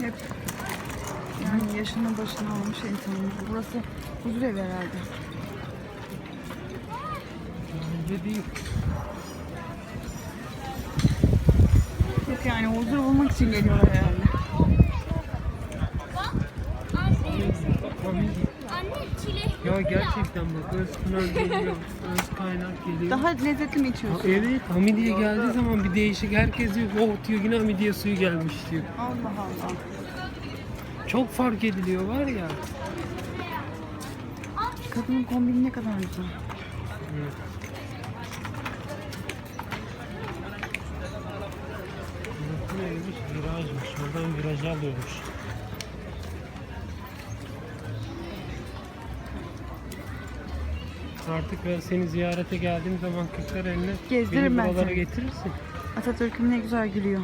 Hep yani yaşını başına almış insanlar. Burası huzur evi herhalde. Bence değil. Yok yani huzur bulmak için geliyorlar herhalde. Ya gerçekten bak öz pınar geliyor. Öz kaynak geliyor. Daha lezzetli mi Ha, içiyorsun? Evet Hamidiye geldiği zaman bir değişik herkes diyor oh diyor yine Hamidiye suyu gelmiş diyor. Allah Allah. Çok fark ediliyor var ya. Kadının kombini ne kadar güzel. Neymiş? Virajmış. Oradan virajı alıyormuş. Artık ben seni ziyarete geldiğim zaman kırklar eline Gezdiririm beni ben buralara seni. getirirsin. Atatürk'üm ne güzel gülüyor.